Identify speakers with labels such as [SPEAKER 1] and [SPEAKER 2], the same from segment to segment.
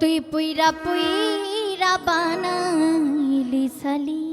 [SPEAKER 1] তুই পুইরা পুইরা বানাইলি সালি।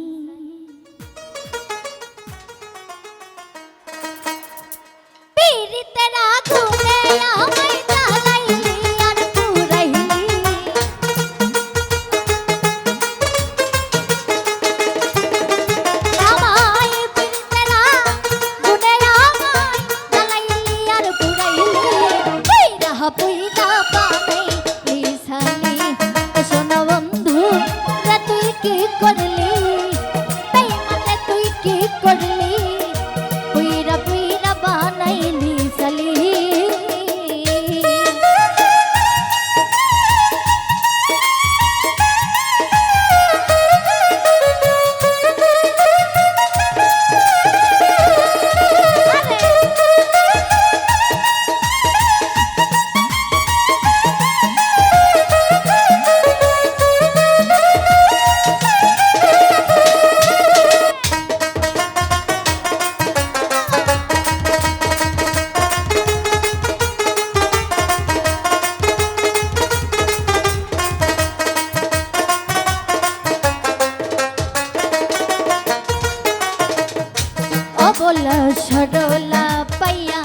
[SPEAKER 1] डोला छडोला पैया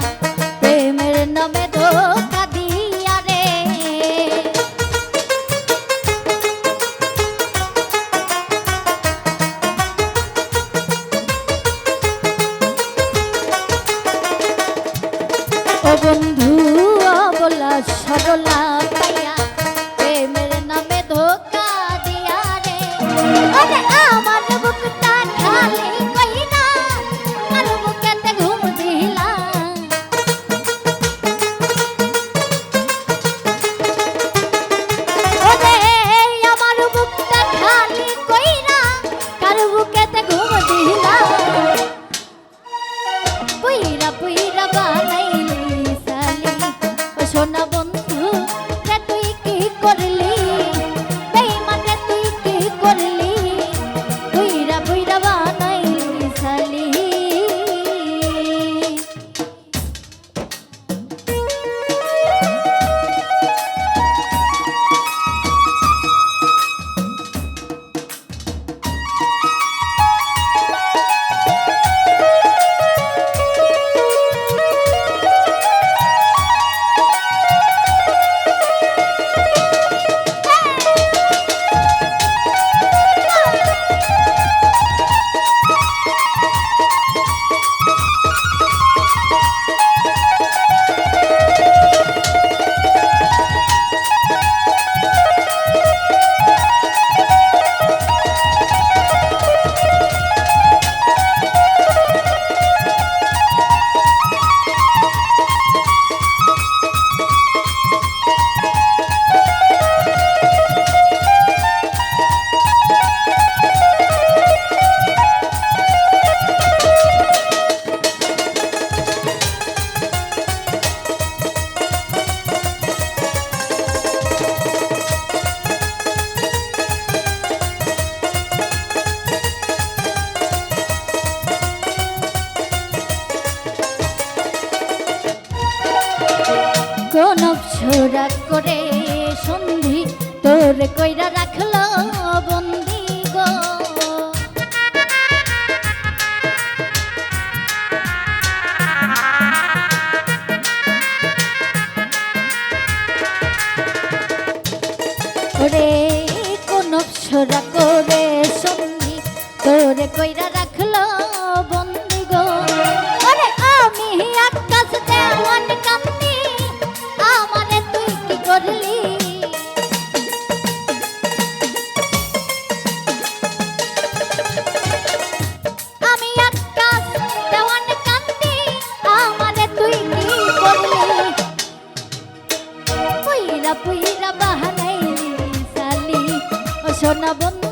[SPEAKER 1] ঝোরা করে সন্ধি, তোর কইরা রাখল বন্দি গো। ওরে কোন ছোরা করে সন্ধি, তোর কইরা রাখ Karena bon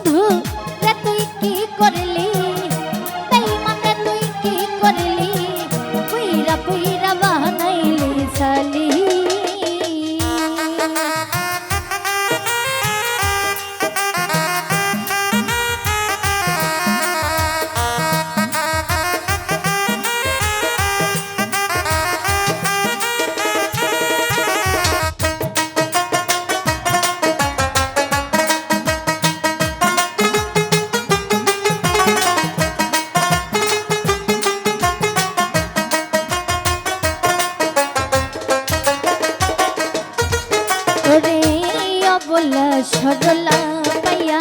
[SPEAKER 1] ঝটলা পাইয়া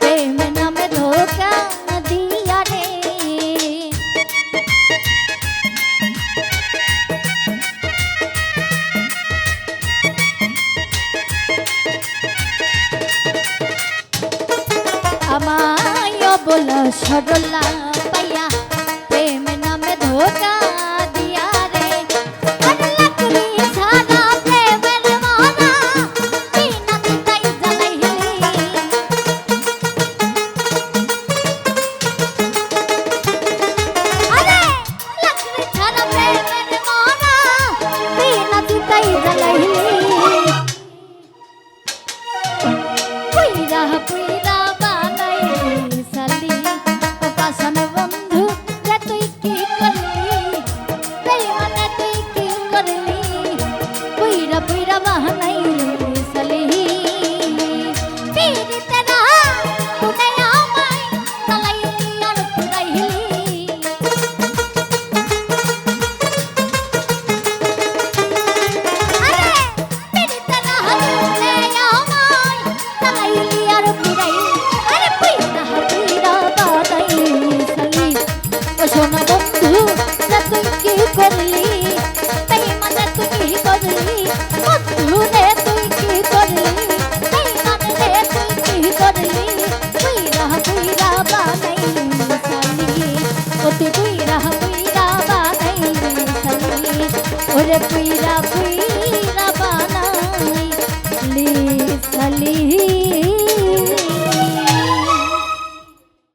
[SPEAKER 1] প্রেম নামে ধোকা দিয়া রে আমায় বলা সরলা শোনা বন্ধু না তুই কি করলি? তাই মানে তুই কি করলি। বন্ধু রে তুই কি করলি? তাই মানে রে তুই কি করলি? তুই রাহ তুই রাহ বানাই সালি ও তুই